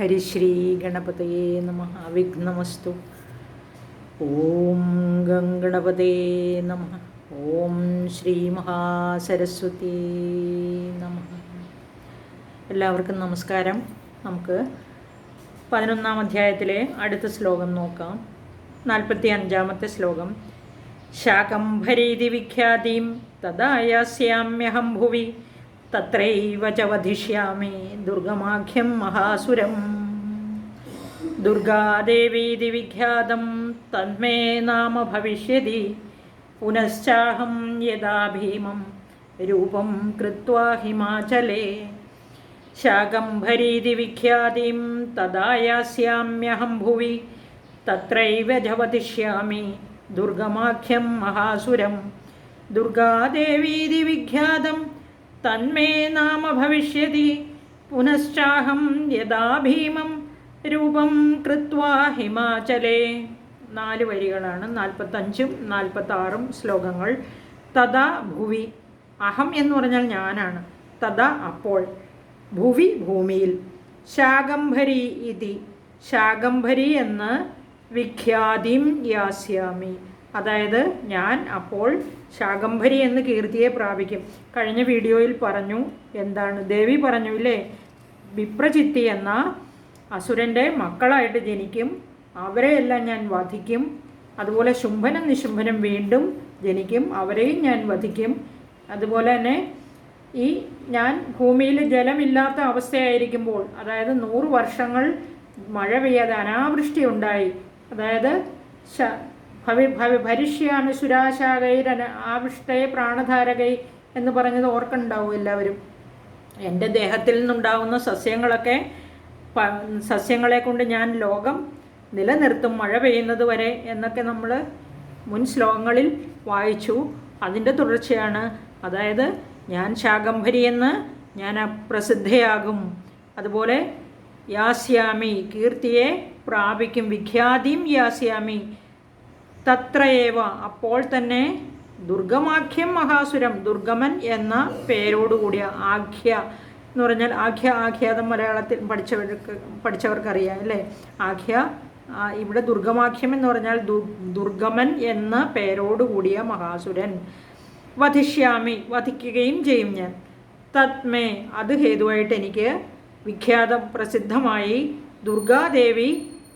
ഹരിശ്രീ ഗണപതയേ നമ വിഘ്നമസ്തു ഓം ഗംഗണപതേ നമ ഓം ശ്രീ മഹാസരസ്വതി നമ. എല്ലാവർക്കും നമസ്കാരം. നമുക്ക് പതിനൊന്നാം അധ്യായത്തിലെ അടുത്ത ശ്ലോകം നോക്കാം. നാൽപ്പത്തി അഞ്ചാമത്തെ ശ്ലോകം ശാകംഭരീതി വിഖ്യാതിം തദായാസ്യാമ്യഹം ഭുവി. തത്രൈവ ച വധിഷ്യാമി ദുർഗമാഖ്യം മഹാസുരം ദുർഗാദേവീതി വിഖ്യാതം തന്മേ നാമ ഭവിഷ്യതി പുനശ്ചാഹം യഥാ ഭീമം രൂപം കൃത്വാ ഹിമാചലേ ശാകംഭരീതി വിഖ്യാതിം തദായാസ്യാമ്യഹം ഭുവി തത്രൈവ ജവതിഷ്യാമി ദുർഗമാഖ്യം മഹാസുരം ദുർഗാദേവീതി വിഖ്യാതം തന്മേ നാമ ഭവിഷ്യതി. പുനശ്ചാഹം യഥാ ഭീമം രൂപം കൃത്വാ ഹിമാചലേ. നാല് വരികളാണ്. നാൽപ്പത്തഞ്ചും നാൽപ്പത്താറും ശ്ലോകങ്ങൾ. തഥാ ഭുവി. അഹം എന്ന് പറഞ്ഞാൽ ഞാനാണ്. തഥാ അപ്പോൾ. ഭുവി ഭൂമിയിൽ. ശാകംഭരി ഇതി. ശാകംഭരി എന്ന് വിഖ്യാതിം യാസ്യാമി. അതായത് ഞാൻ അപ്പോൾ ശാകംഭരി എന്ന് കീർത്തിയെ പ്രാപിക്കും. കഴിഞ്ഞ വീഡിയോയിൽ പറഞ്ഞു എന്താണ്? ദേവി പറഞ്ഞു ഇല്ലേ? വിപ്രചിത്തി എന്ന അസുരന്റെ മക്കളായിട്ട് ജനിക്കും. അവരെയെല്ലാം ഞാൻ വധിക്കും. അതുപോലെ ശുംഭനും നിശുംഭനും വീണ്ടും ജനിക്കും. അവരെയും ഞാൻ വധിക്കും. അതുപോലെ തന്നെ ഈ ഞാൻ ഭൂമിയിൽ ജലമില്ലാത്ത അവസ്ഥയായിരിക്കുമ്പോൾ അതായത് നൂറ് വർഷങ്ങൾ മഴ പെയ്യാതെ അനാവൃഷ്ടി ഉണ്ടായി. അതായത് ഭവി ഭവി ഭരിഷ്യാമി സുരാശാകൈരന ആവിഷ്ടയെ പ്രാണധാരകൈ എന്ന് പറഞ്ഞത് ഓർക്കുന്നുണ്ടാവും എല്ലാവരും. എന്റെ ദേഹത്തിൽ നിന്നുണ്ടാവുന്ന സസ്യങ്ങളൊക്കെ സസ്യങ്ങളെ കൊണ്ട് ഞാൻ ലോകം നിലനിർത്തും മഴ പെയ്യുന്നത് വരെ എന്നൊക്കെ നമ്മൾ മുൻ ശ്ലോകങ്ങളിൽ വായിച്ചു. അതിന്റെ തുടർച്ചയാണ്. അതായത് ഞാൻ ശാകംഭരി എന്ന് ഞാൻ പ്രസിദ്ധയാകും അതുപോലെ യാസ്യാമി കീർത്തിയെ പ്രാപിക്കും വിഖ്യാതിയും യാസ്യാമി തത്രയേവ. അപ്പോൾ തന്നെ ദുർഗമാഖ്യം മഹാസുരം ദുർഗമൻ എന്ന പേരോടുകൂടിയ ആഖ്യ എന്ന് പറഞ്ഞാൽ ആഖ്യ ആഖ്യാതം മലയാളത്തിൽ പഠിച്ചവർക്ക് പഠിച്ചവർക്കറിയാം അല്ലേ? ആഖ്യ ഇവിടെ ദുർഗമാഖ്യം എന്ന് പറഞ്ഞാൽ ദുർഗമൻ എന്ന പേരോടുകൂടിയ മഹാസുരൻ. വധിഷ്യാമി വധിക്കുകയും ചെയ്യും ഞാൻ. തത്മേ അത് ഹേതുവായിട്ട് എനിക്ക് വിഖ്യാതം പ്രസിദ്ധമായി ദുർഗാദേവി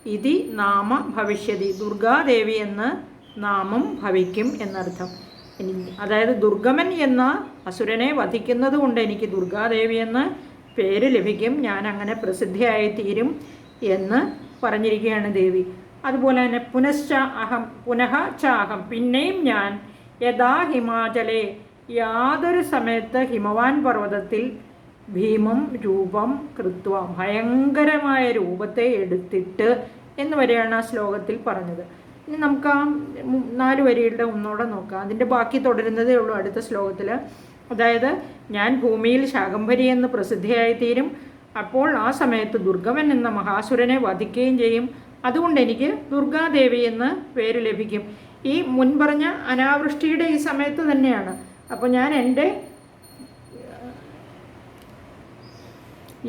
ഇതി നാമ ഭവിഷ്യതി. ദുർഗാദേവി എന്ന് നാമം ഭവിക്കും എന്നർത്ഥം. അതായത് ദുർഗമൻ എന്ന അസുരനെ വധിക്കുന്നത് കൊണ്ട് എനിക്ക് ദുർഗാദേവി എന്ന് പേര് ലഭിക്കും. ഞാൻ അങ്ങനെ പ്രസിദ്ധിയായി തീരും എന്ന് പറഞ്ഞിരിക്കുകയാണ് ദേവി. അതുപോലെ തന്നെ പുനശ്ച അഹം പുനഃ ചാഹം പിന്നെയും ഞാൻ യഥാ ഹിമാചലെ യാതൊരു സമയത്ത് ഹിമവാൻ പർവതത്തിൽ ഭീമം രൂപം കൃത്വ ഭയങ്കരമായ രൂപത്തെ എടുത്തിട്ട് എന്ന് വരെയാണ് ആ ശ്ലോകത്തിൽ പറഞ്ഞത്. ഇനി നമുക്ക് ആ നാല് വരികളുടെ ഒന്നുകൂടെ നോക്കാം. അതിന്റെ ബാക്കി തുടരുന്നതേ ഉള്ളൂ അടുത്ത ശ്ലോകത്തിൽ അതായത് ഞാൻ ഭൂമിയിൽ ശാകംഭരി എന്ന് പ്രസിദ്ധിയായിത്തീരും. അപ്പോൾ ആ സമയത്ത് ദുർഗമൻ എന്ന മഹാസുരനെ വധിക്കുകയും ചെയ്യും. അതുകൊണ്ട് എനിക്ക് ദുർഗാദേവി എന്ന് പേര് ലഭിക്കും. ഈ മുൻപറഞ്ഞ അനാവൃഷ്ടിയുടെ ഈ സമയത്ത് തന്നെയാണ്. അപ്പോൾ ഞാൻ എന്റെ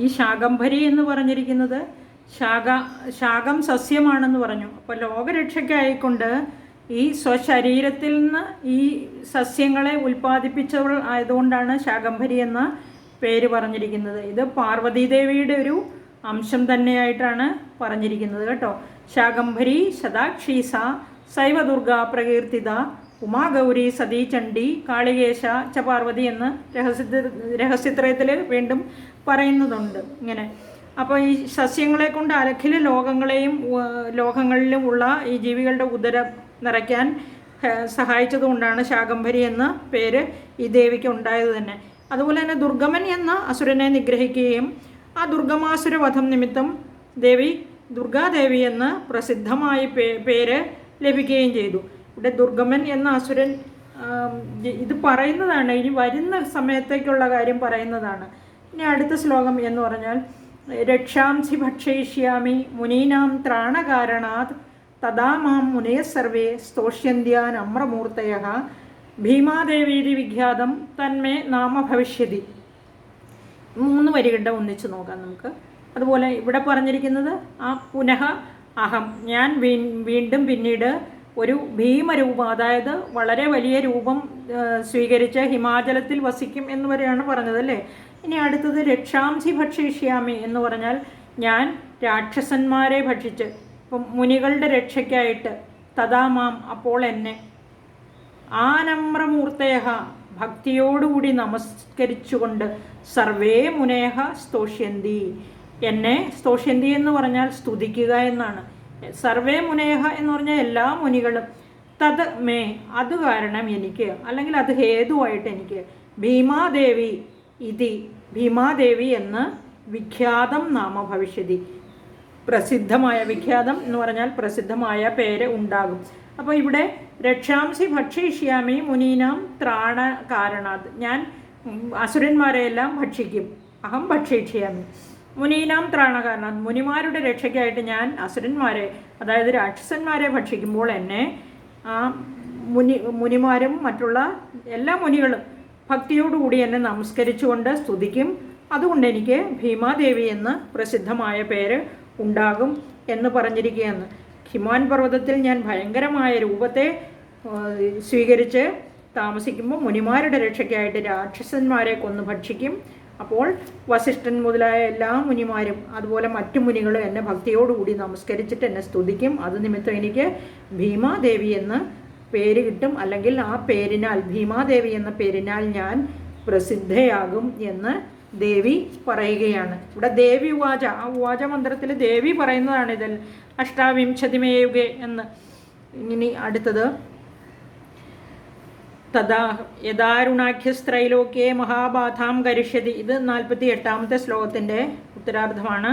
ഈ ശാകംഭരി എന്ന് പറഞ്ഞിരിക്കുന്നത് ശാക ശാകം സസ്യമാണെന്ന് പറഞ്ഞു. അപ്പോൾ ലോകരക്ഷയ്ക്കായിക്കൊണ്ട് ഈ സ്വശരീരത്തിൽ നിന്ന് ഈ സസ്യങ്ങളെ ഉൽപ്പാദിപ്പിച്ചവൾ ആയതുകൊണ്ടാണ് ശാകംഭരി എന്ന പേര് പറഞ്ഞിരിക്കുന്നത്. ഇത് പാർവതീദേവിയുടെ ഒരു അംശം തന്നെയായിട്ടാണ് പറഞ്ഞിരിക്കുന്നത് കേട്ടോ. ശാകംഭരി ശതാക്ഷീസ ശൈവദുർഗ പ്രകീർത്തിത ഉമാഗൗരി സതീചണ്ഡി കാളികേശ ച പാർവതി എന്ന് രഹസ്യ രഹസ്യത്രയത്തിൽ വീണ്ടും പറയുന്നതുണ്ട് ഇങ്ങനെ. അപ്പോൾ ഈ സസ്യങ്ങളെ കൊണ്ട് അലഖില ലോകങ്ങളെയും ലോകങ്ങളിലും ഉള്ള ഈ ജീവികളുടെ ഉദരം നിറയ്ക്കാൻ സഹായിച്ചതുകൊണ്ടാണ് ശാകംഭരി എന്ന പേര് ഈ ദേവിക്ക് ഉണ്ടായത് തന്നെ. അതുപോലെ തന്നെ ദുർഗമൻ എന്ന അസുരനെ നിഗ്രഹിക്കുകയും ആ ദുർഗമാസുര വധം നിമിത്തം ദേവി ദുർഗാദേവി എന്ന പ്രസിദ്ധമായ പേര് ലഭിക്കുകയും ചെയ്തു. ഇവിടെ ദുർഗമൻ എന്ന അസുരൻ ഇത് പറയുന്നതാണ് ഇനി വരുന്ന സമയത്തേക്കുള്ള കാര്യം പറയുന്നതാണ്. ഇനി അടുത്ത ശ്ലോകം എന്ന് പറഞ്ഞാൽ രക്ഷാംസി ഭക്ഷയിഷ്യാമി മുനീനാം ത്രാണകാരണാത് തഥാ മാം മുനയ സർവേ സ്തോഷ്യന്ത്യാൻ അമ്രമൂർത്തയ ഭീമാദേവീതി വിഖ്യാതം തന്മേ നാമ ഭവിഷ്യതി. മൂന്ന് വരികളുടെ ഒന്നിച്ച് നോക്കാം നമുക്ക്. അതുപോലെ ഇവിടെ പറഞ്ഞിരിക്കുന്നത് ആ പുനഃ അഹം ഞാൻ വീണ്ടും പിന്നീട് ഒരു ഭീമരൂപം അതായത് വളരെ വലിയ രൂപം സ്വീകരിച്ച് ഹിമാചലത്തിൽ വസിക്കും എന്ന് വരെയാണ് പറഞ്ഞത് അല്ലേ ഇനി അടുത്തത് രക്ഷാംസി ഭക്ഷിഷ്യാമി എന്ന് പറഞ്ഞാൽ ഞാൻ രാക്ഷസന്മാരെ ഭക്ഷിച്ച് ഇപ്പം മുനികളുടെ രക്ഷയ്ക്കായിട്ട് തഥാമാം അപ്പോൾ എന്നെ ആനമ്രമൂർത്തേഹ ഭക്തിയോടുകൂടി നമസ്കരിച്ചുകൊണ്ട് സർവേ മുനേഹ സ്തോഷ്യന്തി. എന്നെ സ്തോഷ്യന്തി എന്ന് പറഞ്ഞാൽ സ്തുതിക്കുക എന്നാണ്. സർവേ മുനേഹ എന്ന് പറഞ്ഞാൽ എല്ലാ മുനികളും തത് മേ അത് കാരണം എനിക്ക് അല്ലെങ്കിൽ അത് ഹേതുവായിട്ട് എനിക്ക്. ഭീമാദേവി ഇതി ഭീമാദേവി എന്ന് വിഖ്യാതം നാമ ഭവിഷ്യതി പ്രസിദ്ധമായ വിഖ്യാതം എന്ന് പറഞ്ഞാൽ പ്രസിദ്ധമായ പേര് ഉണ്ടാകും. അപ്പോൾ ഇവിടെ രക്ഷാംസി ഭക്ഷിഷ്യാമി മുനീനാം ത്രാണ കാരണാത്. ഞാൻ അസുരന്മാരെയെല്ലാം ഭക്ഷിക്കും. അഹം ഭക്ഷിഷ്യാമി. മുനീനാം ത്രാണകാരണാത് മുനിമാരുടെ രക്ഷയ്ക്കായിട്ട് ഞാൻ അസുരന്മാരെ അതായത് രാക്ഷസന്മാരെ ഭക്ഷിക്കുമ്പോൾ എന്നെ ആ മുനി മുനിമാരും മറ്റുള്ള എല്ലാ മുനികളും ഭക്തിയോടുകൂടി എന്നെ നമസ്കരിച്ചുകൊണ്ട് സ്തുതിക്കും. അതുകൊണ്ട് എനിക്ക് ഭീമാദേവി എന്ന് പ്രസിദ്ധമായ പേര് ഉണ്ടാകും എന്ന് പറഞ്ഞിരിക്കുകയെന്ന് ഹിമാൻ പർവതത്തിൽ ഞാൻ ഭയങ്കരമായ രൂപത്തെ സ്വീകരിച്ച് താമസിക്കുമ്പോൾ മുനിമാരുടെ രക്ഷയ്ക്കായിട്ട് രാക്ഷസന്മാരെ കൊന്നു ഭക്ഷിക്കും. അപ്പോൾ വസിഷ്ഠൻ മുതലായ എല്ലാ മുനിമാരും അതുപോലെ മറ്റു മുനികളും എന്നെ ഭക്തിയോടുകൂടി നമസ്കരിച്ചിട്ട് എന്നെ സ്തുതിക്കും. അത് നിമിത്തം എനിക്ക് ഭീമാദേവി എന്ന് പേര് കിട്ടും. അല്ലെങ്കിൽ ആ പേരിനാൽ ഭീമാദേവി എന്ന പേരിനാൽ ഞാൻ പ്രസിദ്ധയാകും എന്ന് ദേവി പറയുകയാണ്. ഇവിടെ ദേവി ഉവാച ആ ഉവാച മന്ത്രത്തിൽ ദേവി പറയുന്നതാണ് ഇതിൽ. അഷ്ടാവിംശതിമേയുകെ എന്ന്. ഇനി അടുത്തത്. തഥാ യഥാരുണാഖ്യസ്ത്രൈലോക്യേ മഹാബാധാം കരിഷ്യതി. ഇത് നാൽപ്പത്തി എട്ടാമത്തെ ശ്ലോകത്തിന്റെ ഉത്തരാർദ്ധമാണ്.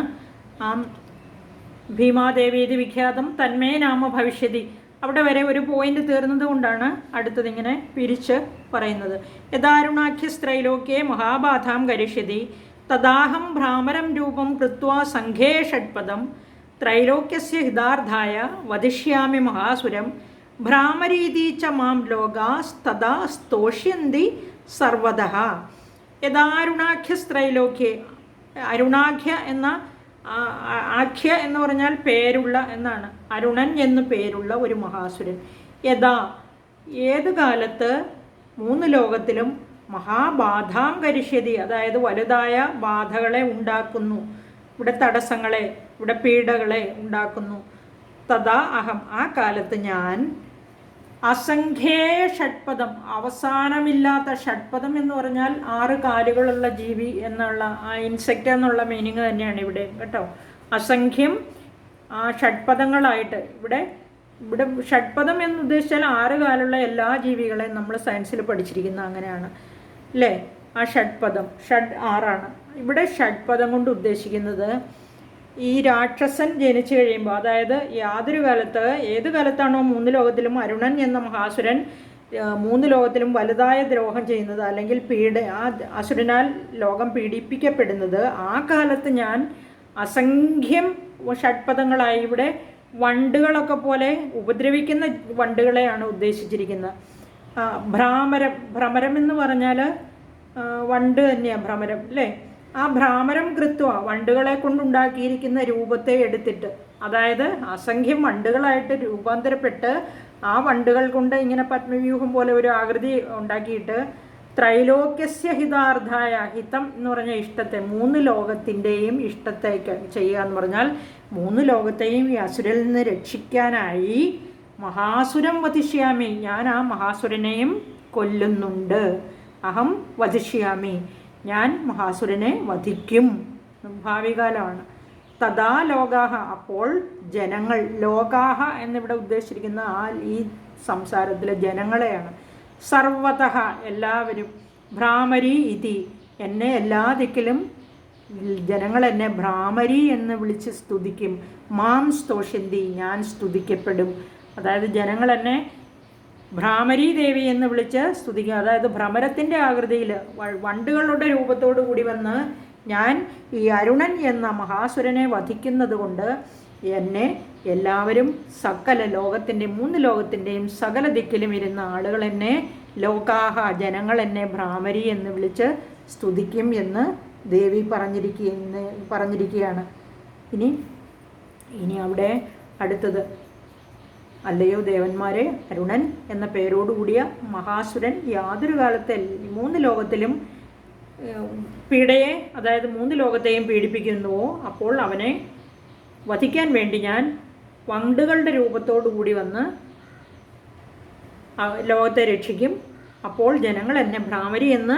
ആം ഭീമാദേവീതി വിഖ്യാതം തന്മേ നാമ ഭവിഷ്യതി. അവിടെ വരെ ഒരു പോയിന്റ് തീർന്നത് കൊണ്ടാണ് അടുത്തതിങ്ങനെ പിരിച്ച് പറയുന്നത്. യഥാരുണാഖ്യ സ്ത്രൈലോക്കെ മഹാബാധാം കരിഷ്യതി തദാഹം ഭ്രാമരം രൂപം കൃത്വാ സംഘേ ഷഡ്പദം ത്രൈലോക്യസ്യ ഹിതാർത്ഥായ വധിഷ്യാമി മഹാസുരം ഭ്രാമരീതി ച മാം ലോകാസ്തദാ സ്തോഷ്യന്തി സർവത യഥാരുണാഖ്യസ്ത്രൈലോക്യെ അരുണാഖ്യ എന്ന ആഖ്യ എന്ന് പറഞ്ഞാൽ പേരുള്ള എന്നാണ്. അരുണൻ എന്ന് പേരുള്ള ഒരു മഹാസുരൻ. യഥാ ഏത് കാലത്ത് മൂന്ന് ലോകത്തിലും മഹാബാധാം കരിഷ്യതി അതായത് വലുതായ ബാധകളെ ഉണ്ടാക്കുന്നു. ഇവിടെ തടസ്സങ്ങളെ ഇവിടെ പീഡകളെ ഉണ്ടാക്കുന്നു. തഥാ അഹം. ആ കാലത്ത് ഞാൻ അസംഖ്യേ ഷഡ്പദം. അവസാനമില്ലാത്ത ഷഡ്പദം എന്ന് പറഞ്ഞാൽ ആറ് കാലുകളുള്ള ജീവി എന്നുള്ള ആ ഇൻസെക്റ്റ് എന്നുള്ള മീനിങ് തന്നെയാണ് ഇവിടെ കേട്ടോ. അസംഖ്യം ആ ഷഡ്പദങ്ങളായിട്ട് ഇവിടെ ഇവിടെ ഷഡ്പദം എന്ന് ഉദ്ദേശിച്ചാൽ ആറ് കാലുള്ള എല്ലാ ജീവികളെയും നമ്മൾ സയൻസിൽ പഠിച്ചിരിക്കുന്ന അങ്ങനെയാണ് അല്ലേ ആ ഷഡ്പദം ഷഡ് ആറാണ്. ഇവിടെ ഷഡ്പദം കൊണ്ട് ഉദ്ദേശിക്കുന്നത് ഈ രാക്ഷസൻ ജനിച്ചു കഴിയുമ്പോൾ അതായത് യാതൊരു കാലത്ത് ഏത് കാലത്താണോ മൂന്ന് ലോകത്തിലും അരുണൻ എന്ന മഹാസുരൻ മൂന്ന് ലോകത്തിലും വലുതായ ദ്രോഹം ചെയ്യുന്നത് അല്ലെങ്കിൽ പീഡ ആ അസുരനാൽ ലോകം പീഡിപ്പിക്കപ്പെടുന്നത് ആ കാലത്ത് ഞാൻ അസംഖ്യം ഷഡ്പദങ്ങളായി ഇവിടെ വണ്ടുകളൊക്കെ പോലെ ഉപദ്രവിക്കുന്ന വണ്ടുകളെയാണ് ഉദ്ദേശിച്ചിരിക്കുന്നത്. ഭ്രാമരം ഭ്രമരം എന്ന് പറഞ്ഞാൽ വണ്ട് തന്നെയാണ് ഭ്രമരം അല്ലേ? ആ ഭ്രാമരം കൃത്വ വണ്ടുകളെ കൊണ്ടുണ്ടാക്കിയിരിക്കുന്ന രൂപത്തെ എടുത്തിട്ട് അതായത് അസംഖ്യം വണ്ടുകളായിട്ട് രൂപാന്തരപ്പെട്ട് ആ വണ്ടുകൾ കൊണ്ട് ഇങ്ങനെ പത്മവ്യൂഹം പോലെ ഒരു ആകൃതി ഉണ്ടാക്കിയിട്ട് ത്രൈലോക്യസ്യ ഹിതാർത്ഥായ ഹിതം എന്ന് പറഞ്ഞ ഇഷ്ടത്തെ മൂന്ന് ലോകത്തിന്റെയും ഇഷ്ടത്തേക്ക് ചെയ്യുക എന്ന് പറഞ്ഞാൽ മൂന്ന് ലോകത്തെയും ഈ അസുരൽ നിന്ന് രക്ഷിക്കാനായി മഹാസുരം വധിഷ്യാമി. ഞാൻ ആ മഹാസുരനെയും കൊല്ലുന്നുണ്ട്. അഹം വധിഷ്യാമി. ഞാൻ മഹാസുരനെ വധിക്കും. ഭാവികാലമാണ്. തഥാ ലോകാഹ. അപ്പോൾ ജനങ്ങൾ ലോകാഹ എന്നിവിടെ ഉദ്ദേശിച്ചിരിക്കുന്ന ആ ഈ സംസാരത്തിലെ ജനങ്ങളെയാണ്. സർവത എല്ലാവരും. ഭ്രാമരി ഇതി. എന്നെ എല്ലാ ദിക്കിലും ജനങ്ങൾ എന്നെ ഭ്രാമരി എന്ന് വിളിച്ച് സ്തുതിക്കും. മാം സ്തോഷ്യന്തി ഞാൻ സ്തുതിക്കപ്പെടും. അതായത് ജനങ്ങൾ എന്നെ ഭ്രാമരീ ദേവി എന്ന് വിളിച്ച് സ്തുതിക്കുക. അതായത് ഭ്രമരത്തിന്റെ ആകൃതിയിൽ വണ്ടുകളുടെ രൂപത്തോടു കൂടി വന്ന് ഞാൻ ഈ അരുണൻ എന്ന മഹാസുരനെ വധിക്കുന്നത് കൊണ്ട് എന്നെ എല്ലാവരും സകല ലോകത്തിന്റെ മൂന്ന് ലോകത്തിന്റെയും സകല ദിക്കിലും ഇരുന്ന ആളുകൾ എന്നെ ലോകാഹ ജനങ്ങൾ എന്നെ ഭ്രാമരി എന്ന് വിളിച്ച് സ്തുതിക്കും എന്ന് ദേവി പറഞ്ഞിരിക്കുന്ന പറഞ്ഞിരിക്കുകയാണ്. ഇനി ഇനി അവിടെ അടുത്തത്. അല്ലയോ ദേവന്മാരെ? അരുണൻ എന്ന പേരോടുകൂടിയ മഹാസുരൻ യാതൊരു കാലത്തെ മൂന്ന് ലോകത്തിലും പീഡയെ അതായത് മൂന്ന് ലോകത്തെയും പീഡിപ്പിക്കുന്നുവോ? അപ്പോൾ അവനെ വധിക്കാൻ വേണ്ടി ഞാൻ വണ്ടുകളുടെ രൂപത്തോടു കൂടി വന്ന് ലോകത്തെ രക്ഷിക്കും. അപ്പോൾ ജനങ്ങൾ എന്നെ ഭ്രാമരി എന്ന്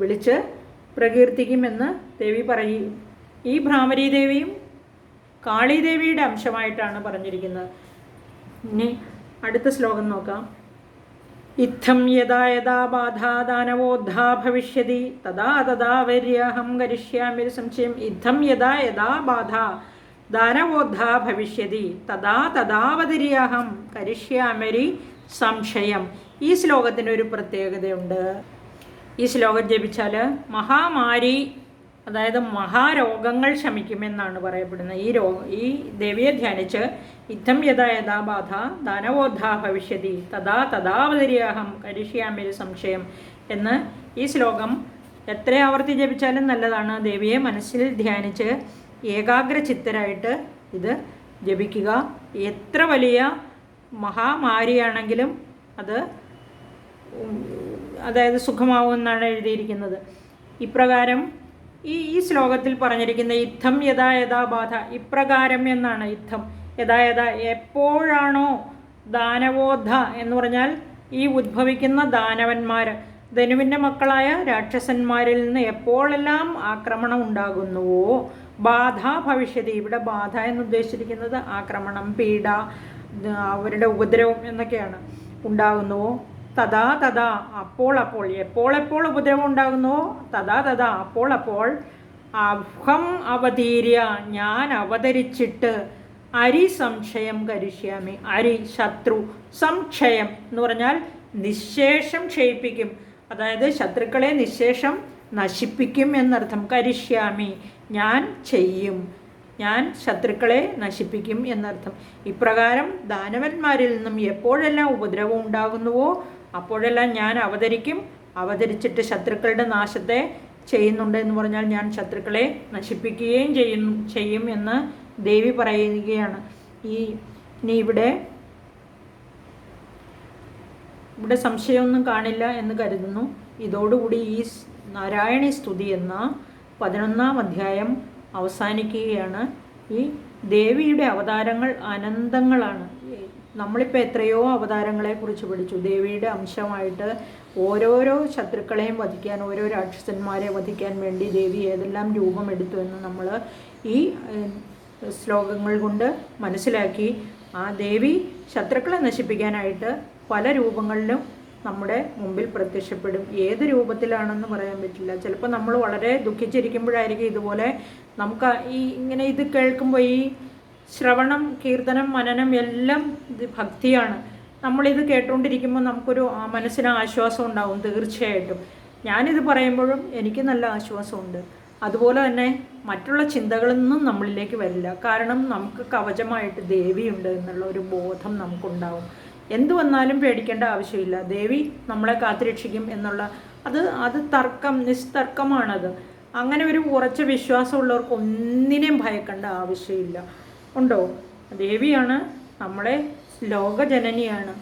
വിളിച്ച് പ്രകീർത്തിക്കുമെന്ന് ദേവി പറയും. ഈ ഭ്രാമരി ദേവിയും കാളീദേവിയുടെ അംശമായിട്ടാണ് പറഞ്ഞിരിക്കുന്നത്. ഇനി അടുത്ത ശ്ലോകം നോക്കാം. ഇത്തം യഥാ യഥാ ബാധാ ദാനവോദ്ധാ ഭവിഷ്യതി തഥാ തഥാ വര്യഹം കരിഷ്യാമി സംശയം. ഇത്തം യഥാ യഥാ ബാധ ദാനവോദ്ധാ ഭവിഷ്യതി തഥാ തഥാവതിര്യഹം കരിഷ്യാമരി സംശയം. ഈ ശ്ലോകത്തിന് ഒരു പ്രത്യേകതയുണ്ട്. ഈ ശ്ലോകം ജപിച്ചാൽ മഹാമാരി അതായത് മഹാരോഗങ്ങൾ ശമിക്കുമെന്നാണ് പറയപ്പെടുന്നത്. ഈ രോഗ ഈ ദേവിയെ ധ്യാനിച്ച് ഇത്തം യഥാ യഥാബാധ ധനവോദ്ധാ ഭവിഷ്യതി തഥാ തഥാവതരിയാഹം കരിഷ്യാമിൽ സംശയം എന്ന് ഈ ശ്ലോകം എത്ര ആവർത്തി ജപിച്ചാലും നല്ലതാണ്. ദേവിയെ മനസ്സിൽ ധ്യാനിച്ച് ഏകാഗ്ര ചിത്തരായിട്ട് ഇത് ജപിക്കുക. എത്ര വലിയ മഹാമാരിയാണെങ്കിലും അത് അതായത് സുഖമാവുമെന്നാണ് എഴുതിയിരിക്കുന്നത്. ഇപ്രകാരം ഈ ഈ ശ്ലോകത്തിൽ പറഞ്ഞിരിക്കുന്ന യുദ്ധം യഥാ ബാധ ഇപ്രകാരം എന്നാണ് യുദ്ധം യഥാ യഥാ എപ്പോഴാണോ ദാനവോധ എന്ന് പറഞ്ഞാൽ ഈ ഉദ്ഭവിക്കുന്ന ദാനവന്മാർ ധനുവിന്റെ മക്കളായ രാക്ഷസന്മാരിൽ നിന്ന് എപ്പോഴെല്ലാം ആക്രമണം ഉണ്ടാകുന്നുവോ ബാധ ഭവിഷ്യതി ഇവിടെ ബാധ എന്ന് ഉദ്ദേശിച്ചിരിക്കുന്നത് ആക്രമണം പീഡ അവരുടെ ഉപദ്രവം എന്നൊക്കെയാണ്. ഉണ്ടാകുന്നുവോ? തഥാ തഥാ അപ്പോൾ അപ്പോൾ എപ്പോൾ ഉപദ്രവം ഉണ്ടാകുന്നുവോ തഥാ തഥാ അപ്പോൾ അപ്പോൾ അഹം അവതീര്യ ഞാൻ അവതരിച്ചിട്ട് അരി സംശയം കരിഷ്യാമി അരി ശത്രു സംക്ഷയം എന്ന് പറഞ്ഞാൽ നിശേഷം ക്ഷയിപ്പിക്കും. അതായത് ശത്രുക്കളെ നിശേഷം നശിപ്പിക്കും എന്നർത്ഥം. കരിഷ്യാമി ഞാൻ ചെയ്യും. ഞാൻ ശത്രുക്കളെ നശിപ്പിക്കും എന്നർത്ഥം. ഇപ്രകാരം ദാനവന്മാരിൽ നിന്നും എപ്പോഴെല്ലാം ഉപദ്രവം ഉണ്ടാകുന്നുവോ അപ്പോഴെല്ലാം ഞാൻ അവതരിക്കും. അവതരിച്ചിട്ട് ശത്രുക്കളുടെ നാശത്തെ ചെയ്യുന്നുണ്ട് എന്ന് പറഞ്ഞാൽ ഞാൻ ശത്രുക്കളെ നശിപ്പിക്കുകയും ചെയ്യുന്നു ചെയ്യും എന്ന് ദേവി പറയുകയാണ്. ഈ ഇനി ഇവിടെ ഇവിടെ സംശയമൊന്നും കാണില്ല എന്ന് കരുതുന്നു. ഇതോടുകൂടി ഈ നാരായണി സ്തുതി എന്ന പതിനൊന്നാം അധ്യായം അവസാനിക്കുകയാണ്. ഈ ദേവിയുടെ അവതാരങ്ങൾ അനന്തങ്ങളാണ് നമ്മളിപ്പോൾ എത്രയോ അവതാരങ്ങളെ കുറിച്ച് പഠിച്ചു. ദേവിയുടെ അംശമായിട്ട് ഓരോരോ ശത്രുക്കളെയും വധിക്കാൻ ഓരോ രാക്ഷസന്മാരെ വധിക്കാൻ വേണ്ടി ദേവി ഏതെല്ലാം രൂപമെടുത്തു എന്ന് നമ്മൾ ഈ ശ്ലോകങ്ങൾ കൊണ്ട് മനസ്സിലാക്കി. ആ ദേവി ശത്രുക്കളെ നശിപ്പിക്കാനായിട്ട് പല രൂപങ്ങളിലും നമ്മുടെ മുമ്പിൽ പ്രത്യക്ഷപ്പെടും. ഏത് രൂപത്തിലാണെന്ന് പറയാൻ പറ്റില്ല. ചിലപ്പോൾ നമ്മൾ വളരെ ദുഃഖിച്ചിരിക്കുമ്പോഴായിരിക്കും ഇതുപോലെ നമുക്ക് ഈ ഇങ്ങനെ ഇത് കേൾക്കുമ്പോൾ ഈ ശ്രവണം കീർത്തനം മനനം എല്ലാം ഇത് ഭക്തിയാണ്. നമ്മളിത് കേട്ടുകൊണ്ടിരിക്കുമ്പോൾ നമുക്കൊരു മനസ്സിന് ആശ്വാസം ഉണ്ടാവും തീർച്ചയായിട്ടും. ഞാനിത് പറയുമ്പോഴും എനിക്ക് നല്ല ആശ്വാസമുണ്ട്. അതുപോലെ തന്നെ മറ്റുള്ള ചിന്തകളൊന്നും നമ്മളിലേക്ക് വരില്ല. കാരണം നമുക്ക് കവചമായിട്ട് ദേവിയുണ്ട് എന്നുള്ള ഒരു ബോധം നമുക്കുണ്ടാവും. എന്തു വന്നാലും പേടിക്കേണ്ട ആവശ്യമില്ല. ദേവി നമ്മളെ കാത്തുരക്ഷിക്കും എന്നുള്ള അത് അത് തർക്കം നിസ്തർക്കമാണത്. അങ്ങനെ ഒരു ഉറച്ച വിശ്വാസമുള്ളവർക്ക് ഒന്നിനെയും ഭയക്കേണ്ട ആവശ്യമില്ല. ഉണ്ടോ? ദേവിയാണ് നമ്മളെ ലോകജനനിയാണ്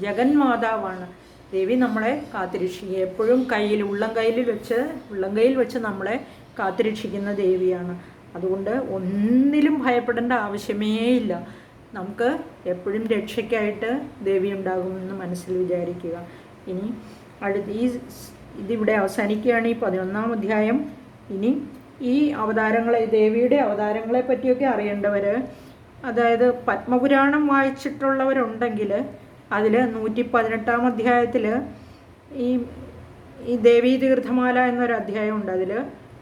ജഗന്മാതാവാണ്. ദേവി നമ്മളെ കാത്തിരക്ഷിക്കുക എപ്പോഴും കയ്യിൽ ഉള്ളം കയ്യിൽ വെച്ച് ഉള്ളം കയ്യിൽ വെച്ച് നമ്മളെ കാത്തിരക്ഷിക്കുന്ന ദേവിയാണ്. അതുകൊണ്ട് ഒന്നിലും ഭയപ്പെടേണ്ട ആവശ്യമേ ഇല്ല. നമുക്ക് എപ്പോഴും രക്ഷയ്ക്കായിട്ട് ദേവി ഉണ്ടാകുമെന്ന് മനസ്സിൽ വിചാരിക്കുക. ഇനി അടുത്ത ഈ ഇതിവിടെ അവസാനിക്കുകയാണ് ഈ പതിനൊന്നാം അധ്യായം. ഇനി ഈ അവതാരങ്ങളെ ദേവിയുടെ അവതാരങ്ങളെ പറ്റിയൊക്കെ അറിയേണ്ടവർ അതായത് പത്മപുരാണം വായിച്ചിട്ടുള്ളവരുണ്ടെങ്കിൽ അതിൽ നൂറ്റി പതിനെട്ടാം അധ്യായത്തിൽ ഈ ഈ ദേവീ തീർത്ഥമാല എന്നൊരു അധ്യായം ഉണ്ട് അതിൽ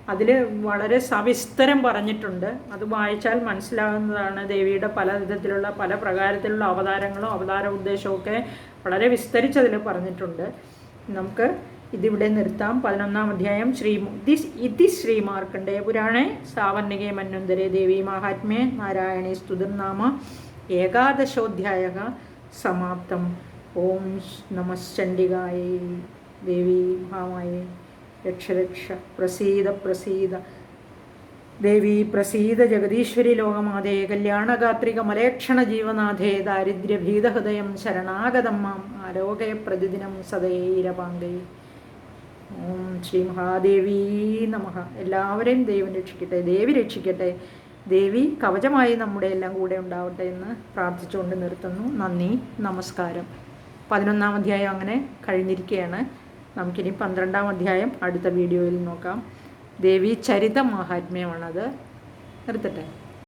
അതിൽ വളരെ സവിസ്തരം പറഞ്ഞിട്ടുണ്ട്. അത് വായിച്ചാൽ മനസ്സിലാകുന്നതാണ് ദേവിയുടെ പല വിധത്തിലുള്ള പല പ്രകാരത്തിലുള്ള അവതാരങ്ങളും അവതാര ഉദ്ദേശവും ഒക്കെ വളരെ വിസ്തരിച്ചതിൽ പറഞ്ഞിട്ടുണ്ട്. നമുക്ക് ഇതിവിടെ നിർത്താം. പതിനൊന്നാം അധ്യായം ശ്രീ ഇതി ശ്രീ മാർക്കണ്ഡേയ പുരാണേ. സാവർണികേ മന്വന്തരേ ദേവി മഹാത്മ്യേ നാരായണേ സ്തുതിർനാമ ഏകാദശോധ്യായ സമാപ്തം. ഓം നമശ്ചണ്ഡികായേ ദേവി ഭാമായേ രക്ഷ രക്ഷ പ്രസീത പ്രസീത. ദേവി പ്രസീത ജഗദീശ്വരി ലോകമാതേ. കല്യാണഗാത്രിക മലേക്ഷണ ജീവനാഥേ. ദാരിദ്ര്യഭീതഹൃദയം ശരണാഗതം ആരോഗ്യ പ്രതിദിനം സദൈരപാങ്കൈ ഓം ശ്രീ മഹാദേവി നമഃ എല്ലാവരെയും ദൈവം രക്ഷിക്കട്ടെ ദേവി രക്ഷിക്കട്ടെ. ദേവി കവചമായി നമ്മുടെ എല്ലാം കൂടെ ഉണ്ടാവട്ടെ എന്ന് പ്രാർത്ഥിച്ചുകൊണ്ട് നിർത്തുന്നു. നന്ദി നമസ്കാരം. പതിനൊന്നാം അധ്യായം അങ്ങനെ കഴിഞ്ഞിരിക്കുകയാണ്. നമുക്കിനി പന്ത്രണ്ടാം അധ്യായം അടുത്ത വീഡിയോയിൽ നോക്കാം. ദേവി ചരിത മഹാത്മ്യമാണത് നിർത്തട്ടെ.